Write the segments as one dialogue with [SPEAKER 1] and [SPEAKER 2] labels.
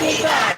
[SPEAKER 1] Keep on.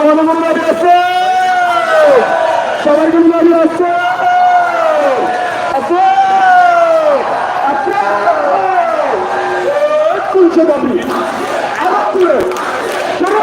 [SPEAKER 2] আমাদের কোনো গাড়ি আছে সবার কোনো গাড়ি আছে আছে আছে কুলছে দাবি আবার তুলে শুরু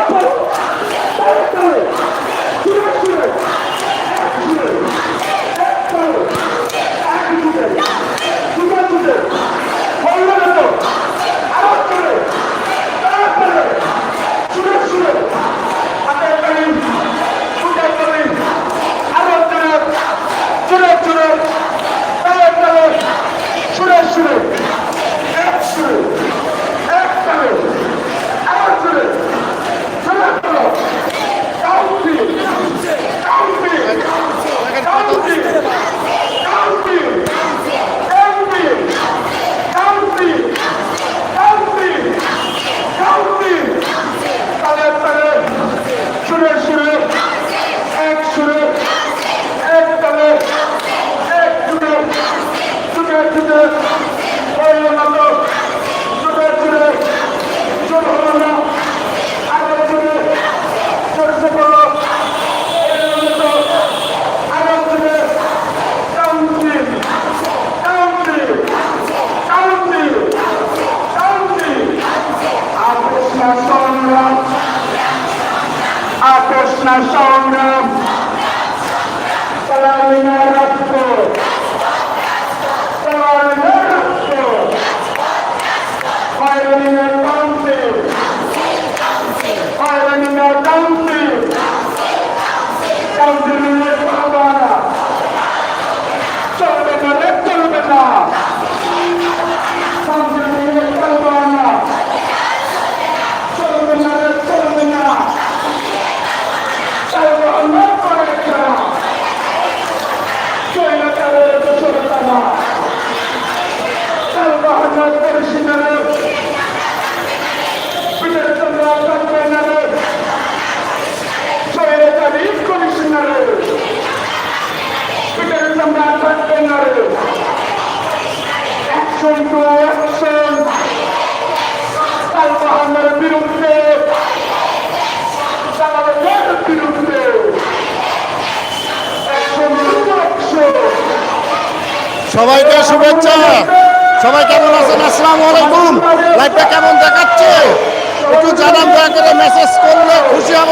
[SPEAKER 2] করে
[SPEAKER 1] মেসেজ করলে খুশি হব।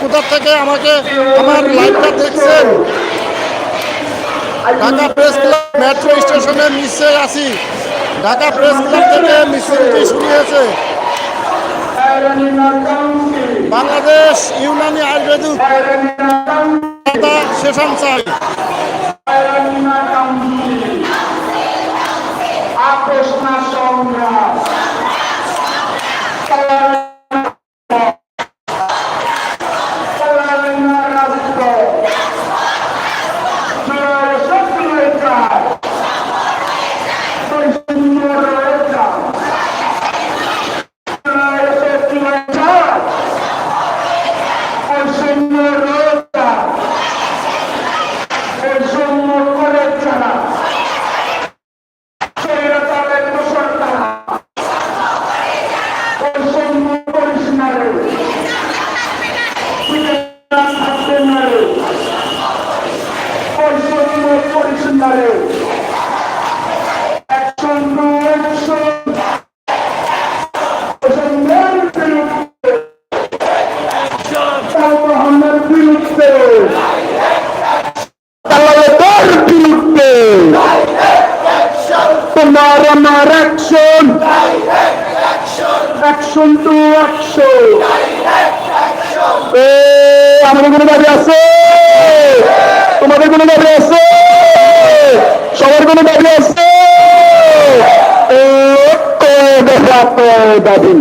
[SPEAKER 1] কোথা থেকে আমাকে আমার লাইফটা দেখছেন? ঢাকা প্রেস ক্লাব মেট্রো স্টেশনে মিশে আসি ঢাকা প্রেস ক্লাব থেকে মিছিলটি
[SPEAKER 3] শুনিয়েছে।
[SPEAKER 1] বাংলাদেশ ইউনানি আয়ুর্বেদিক সেশন চাই।
[SPEAKER 3] তোমাদের কোনো দাবি আছে? তোমাদের কোনো দাবি আছে? সবার কোনো দাবি আছে? দাবি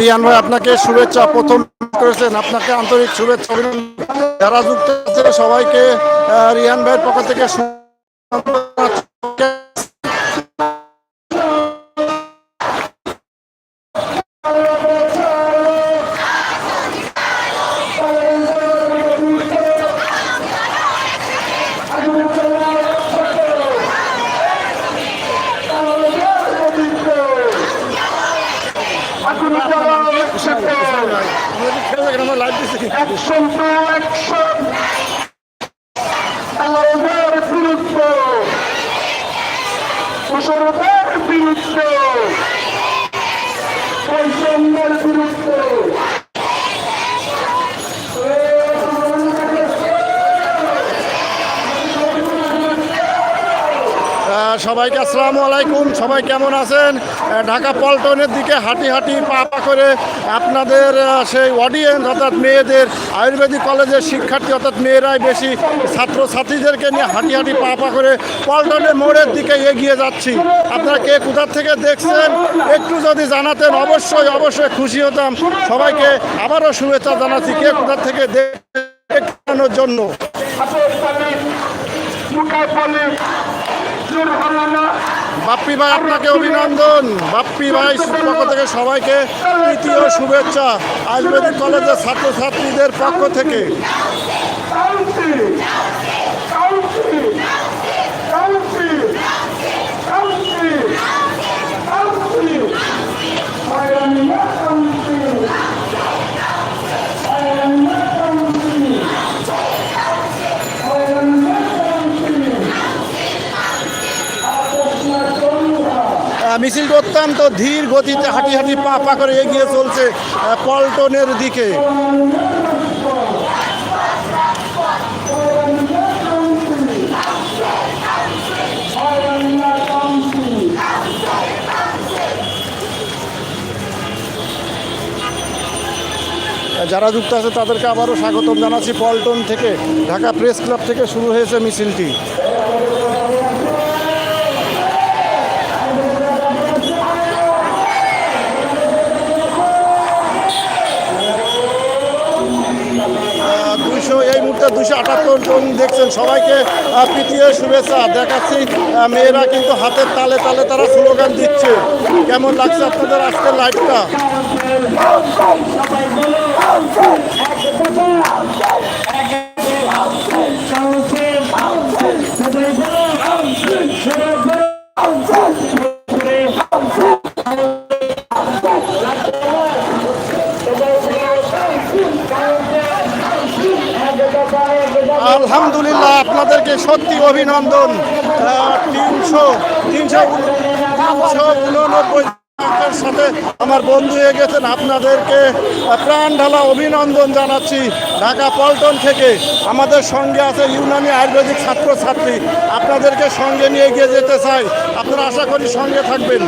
[SPEAKER 3] রিয়ান ভাই, আপনাকে শুভেচ্ছা প্রথম করেছেন। আপনাকে আন্তরিক শুভেচ্ছা অভিনন্দন। যারা যুক্ত আছে সবাইকে রিয়ান ভাইয়ের পক্ষ থেকে সবাইকে আসসালামু আলাইকুম। সবাই কেমন আছেন? ঢাকা পল্টনের দিকে হাঁটি হাঁটি পা পা করে আপনাদের সেই অডিয়েন্স অর্থাৎ মেয়েদের, আয়ুর্বেদিক কলেজের শিক্ষার্থী অর্থাৎ মেয়েরাই বেশি ছাত্রছাত্রীদেরকে নিয়ে হাঁটি হাঁটি পা পা করে পল্টনের মোড়ের দিকে এগিয়ে যাচ্ছি। আপনারা কে কোথার থেকে দেখছেন? একটু যদি জানাতেন, অবশ্যই অবশ্যই খুশি হতাম। সবাইকে আবারও শুভেচ্ছা জানাচ্ছি, কে কোথার থেকে দেখানোর জন্য। বাপ্পি ভাই আপনাকে অভিনন্দন। বাপ্পি ভাই পক্ষ থেকে সবাইকে তৃতীয় শুভেচ্ছা আয়ুর্বেদিক কলেজের ছাত্রছাত্রীদের পক্ষ থেকে
[SPEAKER 2] কাউন্সি কাউন্সি কাউন্সি কাউন্সি কাউন্সি হয়রানি না কাউন্সি হয়রানি না কাউন্সি হয়রানি না কাউন্সি আপনা চলুয়া
[SPEAKER 3] আহ, মিছিলটি অত্যন্ত ধীর গতিতে হাঁটি হাঁটি পা পা করে এগিয়ে চলছে পল্টনের দিকে। যারা যুক্ত আছে তাদেরকে আবারও স্বাগতম জানাচ্ছি পল্টন থেকে। ঢাকা প্রেস ক্লাব থেকে শুরু হয়েছে মিছিলটি। দুশো আটাত্তর জন দেখছেন সবাইকে পিটিয়ে শুভেচ্ছা দেখাচ্ছি। মেয়েরা কিন্তু হাতের তালে তালে তারা স্লোগান দিচ্ছে। কেমন লাগছে আপনাদের আজকের লাইভটা আপনাদেরকে সত্যি অভিনন্দন। তিনশো তিনশো তিনশো উননব্বই সাথে আমার বন্ধু গেছেন। আপনাদেরকে প্রাণ ঢালা অভিনন্দন জানাচ্ছি ঢাকা পল্টন থেকে। আমাদের সঙ্গে আছে ইউনানি আয়ুর্বেদিক ছাত্রছাত্রী। আপনাদেরকে সঙ্গে নিয়ে এগিয়ে যেতে চাই। আপনারা আশা করি সঙ্গে থাকবেন।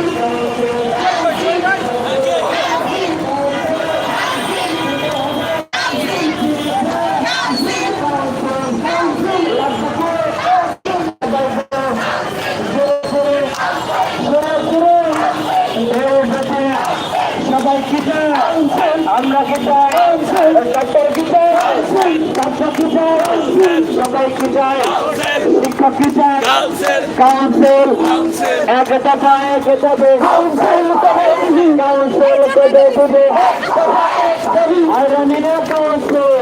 [SPEAKER 2] কাউন্সিল এক দফা এক যাবে কাউন্সিল কাউন্সিল কেঁদে দেবে হয়রানি না কাউন্সিল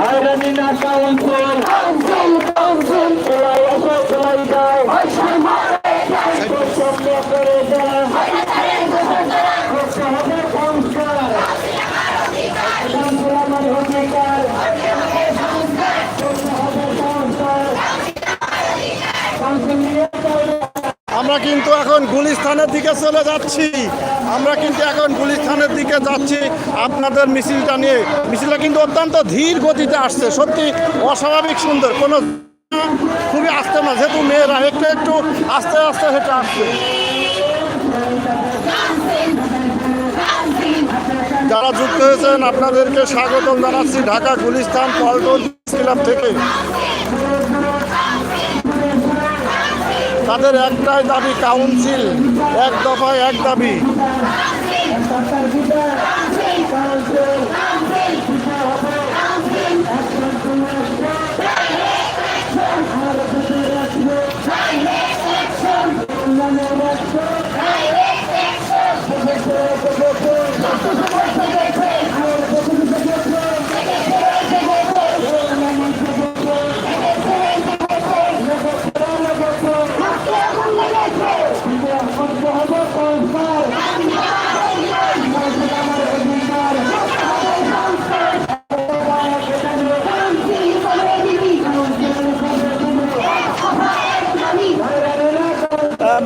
[SPEAKER 2] হয়রানি না কাউন্সিল চলাই আসো চলাই যায় বৈষম্য করে দেয় করতে হবে সংস্কার কাউন্সিল আমার অধিকার করতে হবে সংস্কার কাউন্সিল নিয়ে চলে
[SPEAKER 3] আমরা কিন্তু এখন গুলিস্থানের দিকে চলে যাচ্ছি। আমরা কিন্তু এখন গুলিস্থানের দিকে যাচ্ছি। আপনাদের মিছিলটা নিয়ে। মিছিলটা কিন্তু অত্যন্ত ধীর গতিতে আসছে। সত্যি অস্বাভাবিক সুন্দর। কোনো খুবই আসতে না, যেহেতু মেয়েরা একটু একটু আস্তে আস্তে হেঁটে আসছে। যারা যুক্ত হয়েছেন, আপনাদেরকে স্বাগতম জানাচ্ছি ঢাকা গুলিস্তান পল্টন ক্লাব থেকে। তাদের একটাই দাবি কাউন্সিল এক দফায় এক দাবি।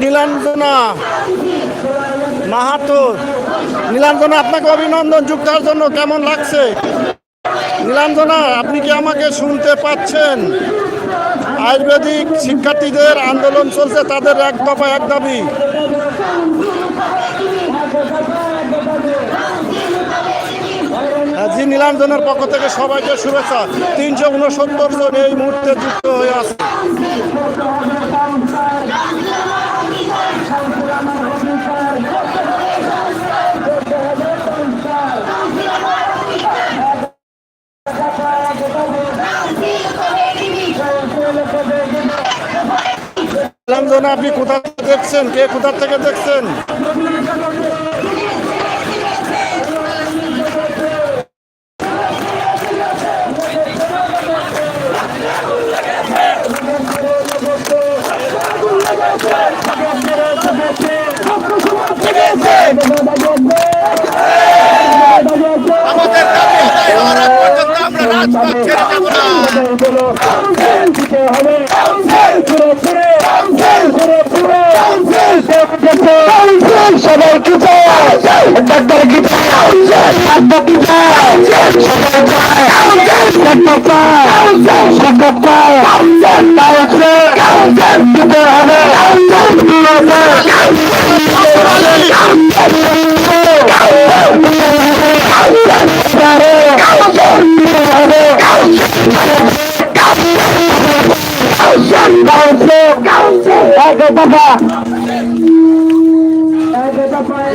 [SPEAKER 2] নীলাঞ্জনা মাহাতো নীলাঞ্জনা, আপনাকে অভিনন্দন যুক্ত হওয়ার জন্য, কেমন লাগছে? নীলাঞ্জনা, আপনি কি আমাকে শুনতে পাচ্ছেন? আয়ুর্বেদিক শিক্ষার্থীদের আন্দোলন চলছে, তাদের এক দফা এক দাবি। জি নীলাঞ্জনের পক্ষ থেকে সবাইকে শুভেচ্ছা। তিনশো উনসত্তর জন এই মুহূর্তে যুক্ত হয়ে আছে। নীলাঞ্জনা আপনি কোথা থেকে দেখছেন? কে কোথা থেকে দেখছেন?
[SPEAKER 3] আমাদের দাবি আদায় হওয়ার পর্যন্ত রাজপথ ছেড়ে যাব না।
[SPEAKER 4] সবাই কি ডাক্তার কি ডাক্তার কি চায় সবাই চায় ডাক্তার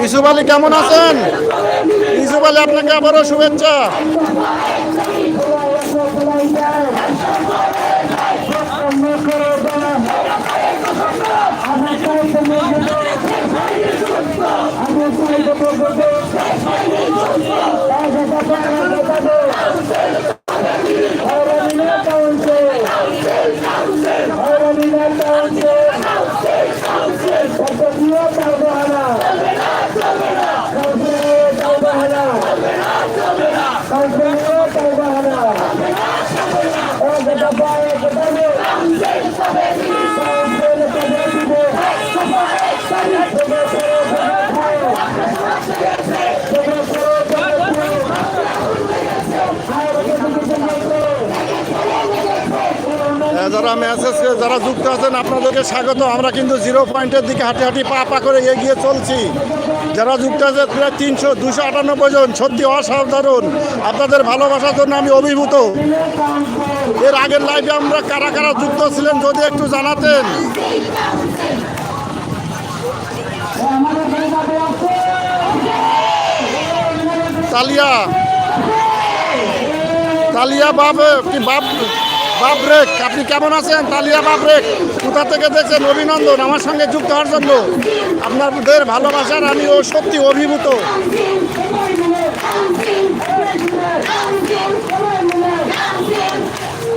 [SPEAKER 2] ইসুফ আলী কেমন আছেন? ইসুফ আলী আপনাকে আবারও শুভেচ্ছা। আহ, যারা যুক্ত আছেন আপনাদেরকে স্বাগত। আমরা কিন্তু জিরো পয়েন্টের দিকে হাঁটি হাঁটি পা পা করে এগিয়ে চলছি। যারা যুক্ত আছে প্রায় তিনশো দুশো আটানব্বই জন। সত্যি অসাধারণ। আপনাদের ভালোবাসার জন্য আমি অভিভূত। এর আগের লাইভে আমরা কারা কারা যুক্ত ছিলেন যদি একটু জানাতেন? তালিয়া। তালিয়া বাপ কি বাব বাবরেক, আপনি কেমন আছেন? তালিয়া বাবরেক, কোথা থেকে দেখছেন অভিনন্দন? আমার সঙ্গে যুক্ত হওয়ার জন্য আপনাদের ভালোবাসার আমি ও সত্যি অভিভূত।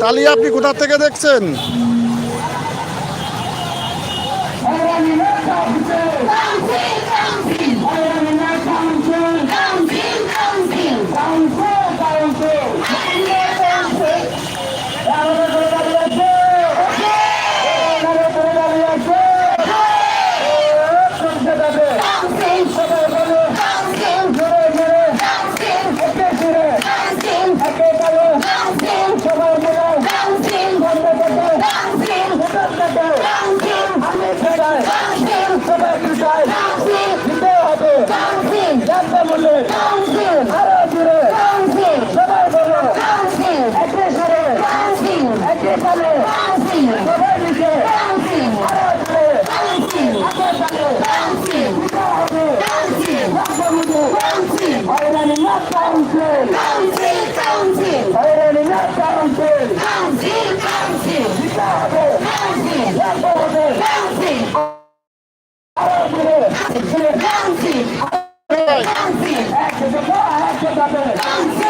[SPEAKER 2] তালিয়া, আপনি কোথা থেকে দেখছেন?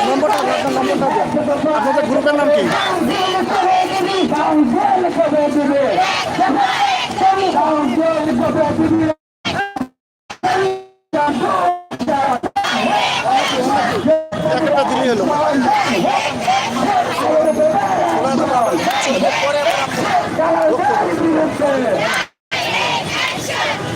[SPEAKER 3] নম্বরটা নম্বরটা নাম কি? গ্রুপের নাম কি?
[SPEAKER 2] একজন একজন
[SPEAKER 3] আহ,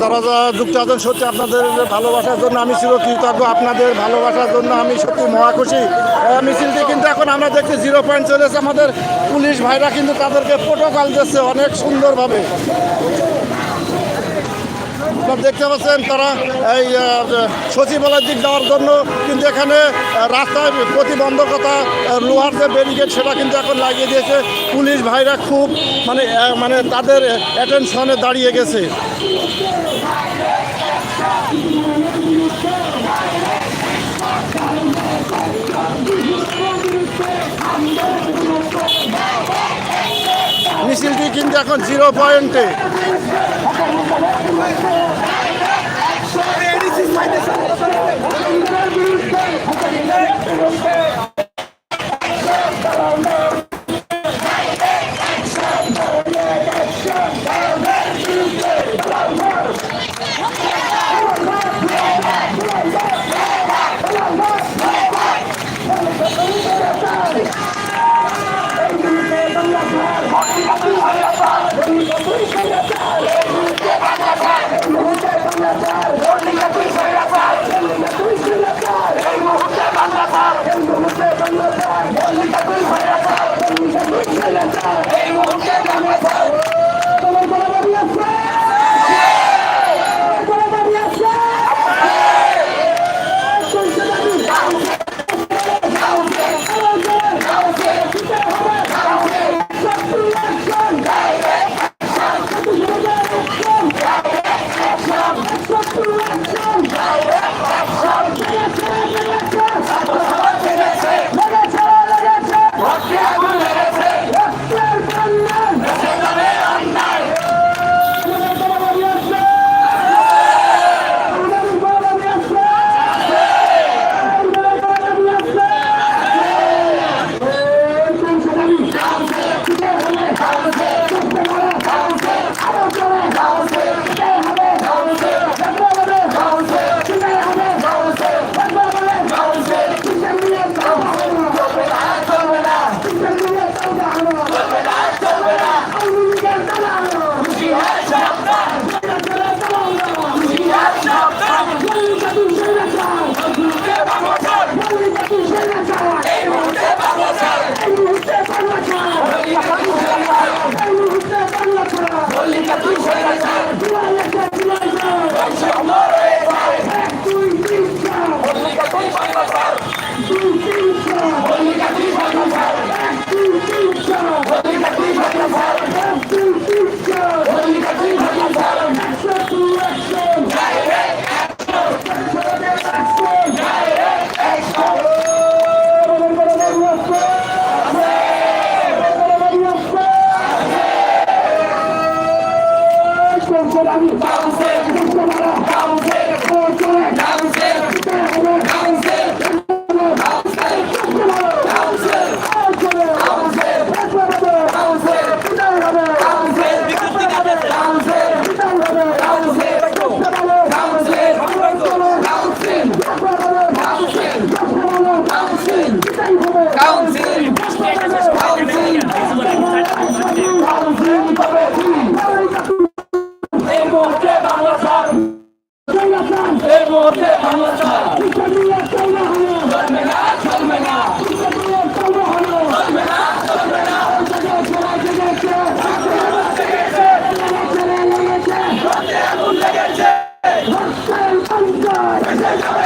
[SPEAKER 3] যারা যারা যুক্ত আছেন, সত্যি আপনাদের ভালোবাসার জন্য আমি চির কৃতজ্ঞ আপনাদের ভালোবাসার জন্য আমি সত্যি মহা খুশি। মিছিলটি কিন্তু এখন আমরা দেখছি জিরো পয়েন্ট চলেছে আমাদের পুলিশ ভাইরা কিন্তু তাদেরকে প্রোটোকল দিচ্ছে অনেক সুন্দরভাবে। আপনারা দেখতে পাচ্ছেন তারা এই সচিবালয়ের দিক যাওয়ার জন্য কিন্তু এখানে রাস্তায় প্রতিবন্ধকতা লোহার যে ব্যারিকেড সেটা কিন্তু এখন লাগিয়ে দিয়েছে। পুলিশ ভাইরা খুব মানে মানে তাদের অ্যাটেনশনে দাঁড়িয়ে গেছে। মিছিলটি কিন্তু এখন জিরো পয়েন্টে
[SPEAKER 2] এই Hallelujah.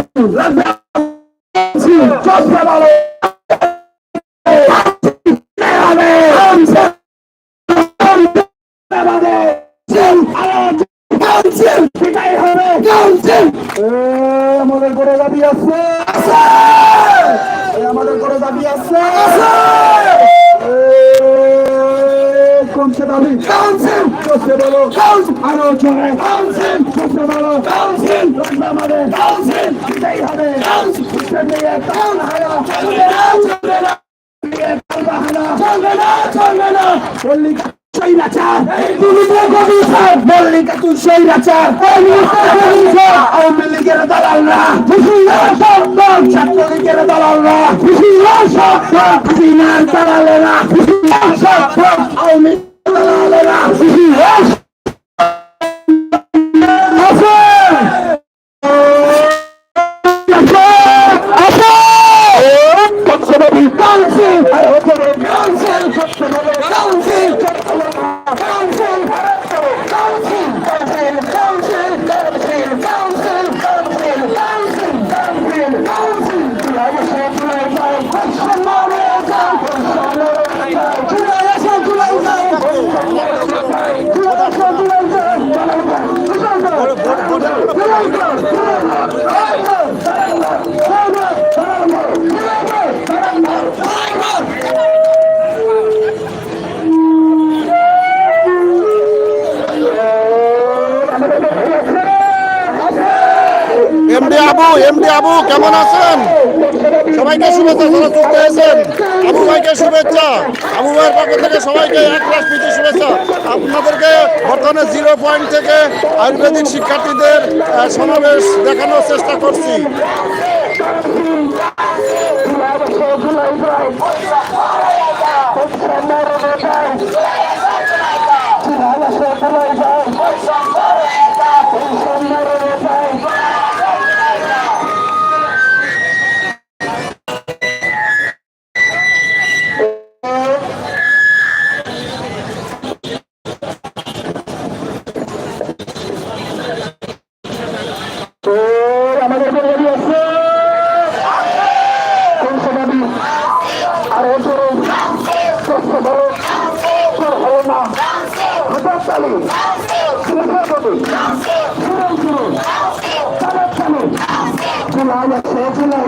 [SPEAKER 2] হাসিনার দালালেরা সন্তান আওয়ামী দালালেরা
[SPEAKER 3] আবু, কেমন আছেন? সবাইকে শুভেচ্ছা, যারা যুক্ত হয়েছেন আবু ভাইকে শুভেচ্ছা। আবু ভাইয়ের পক্ষ থেকে সবাইকে এক লাখ প্রীতি শুভেচ্ছা। আপনাদেরকে বর্তমানে জিরো পয়েন্ট থেকে আয়ুর্বেদিক শিক্ষার্থীদের সমাবেশ দেখানোর চেষ্টা করছি।
[SPEAKER 2] সুরেন সুরেন তালের তালি চুলাই আছে চুলাই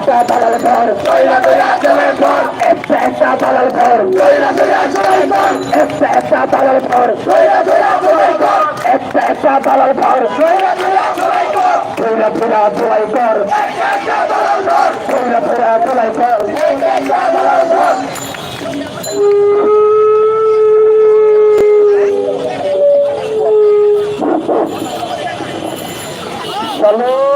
[SPEAKER 2] পেশা পালাল ঘর কইরা কইরা চলার ঘর পেশা পালাল ঘর কইরা কইরা চলার ঘর পেশা পালাল ঘর কইরা কইরা চলার ঘর পেশা পালাল ঘর কইরা কইরা চলার ঘর কইরা কইরা চলার ঘর পেশা পালাল ঘর কইরা কইরা চলার ঘর পেশা পালাল ঘর Salud.